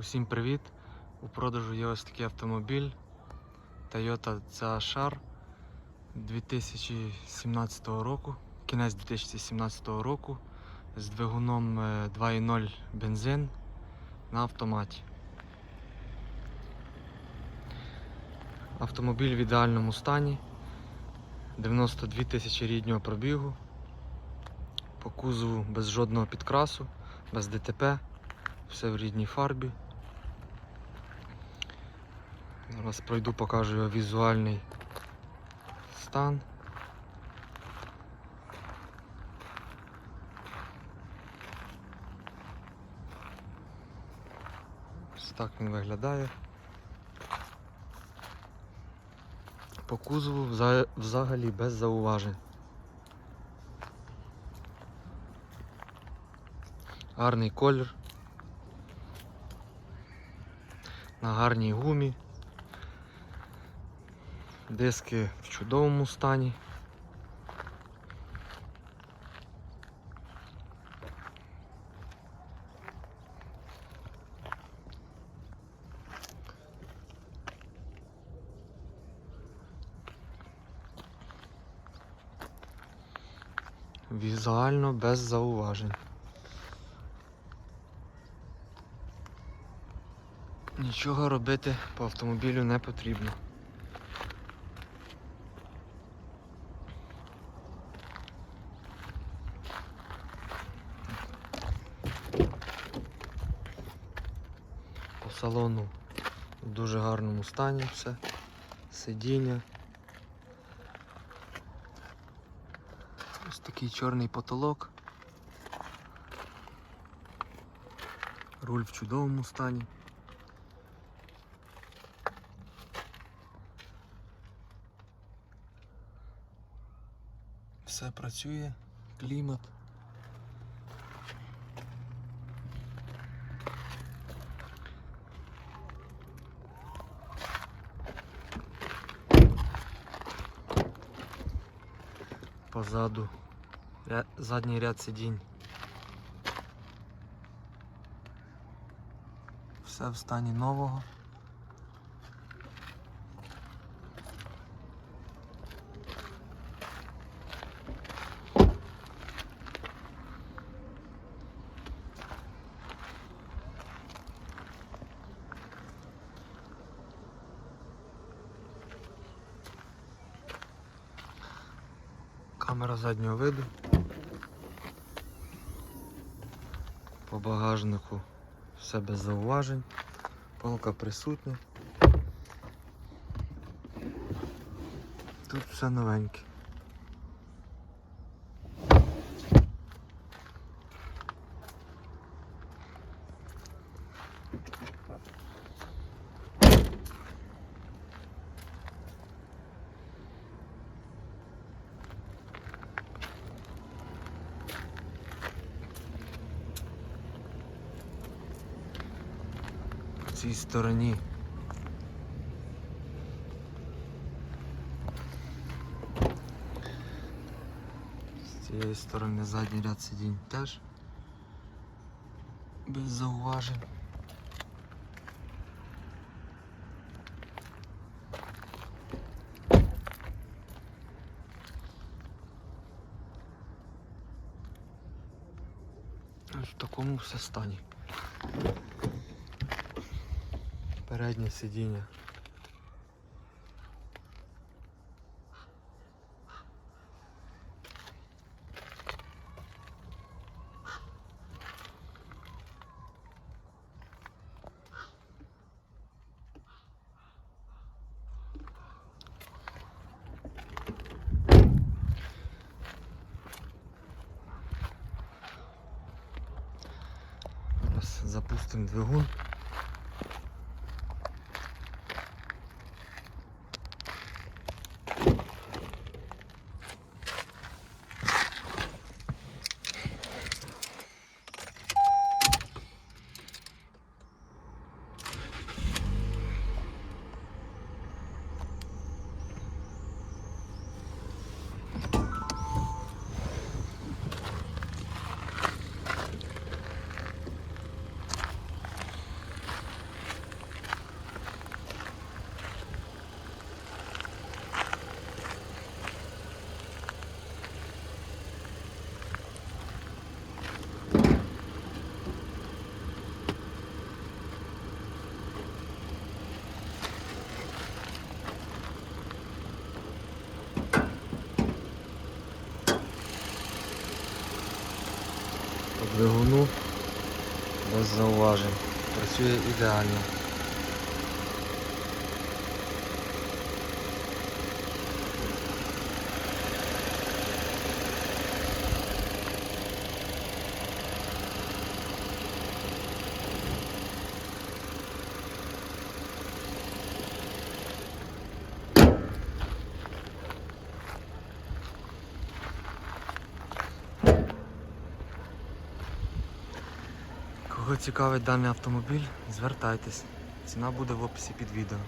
Усім привіт! У продажу є ось такий автомобіль Toyota CHR 2017 року, кінець 2017 року з двигуном е, 2.0 бензин на автоматі. Автомобіль в ідеальному стані, 92 тисячі ріднього пробігу, по кузову без жодного підкрасу, без ДТП, все в рідній фарбі. Зараз пройду, покажу його візуальний стан. Ось так він виглядає. По кузову взагалі без зауважень. Гарний колір. На гарній гумі. Диски в чудовому стані. Візуально без зауважень. Нічого робити по автомобілю не потрібно. Салону в дуже гарному стані все. Сидіння. Ось такий чорний потолок. Руль в чудовому стані. Все працює, клімат. Позаду ря- задній ряд сидінь. Все в стані нового. Камера заднього виду. По багажнику все без зауважень. Полка присутня. Тут все новеньке. Цій стороні. З цієї сторони задній ряд сидінь теж без зауважень. В такому все стані. Переднє сидіння. Запустимо двигун. Двигуну без зауважень. Працює ідеально. Кого цікавить даний автомобіль, звертайтесь. Ціна буде в описі під відео.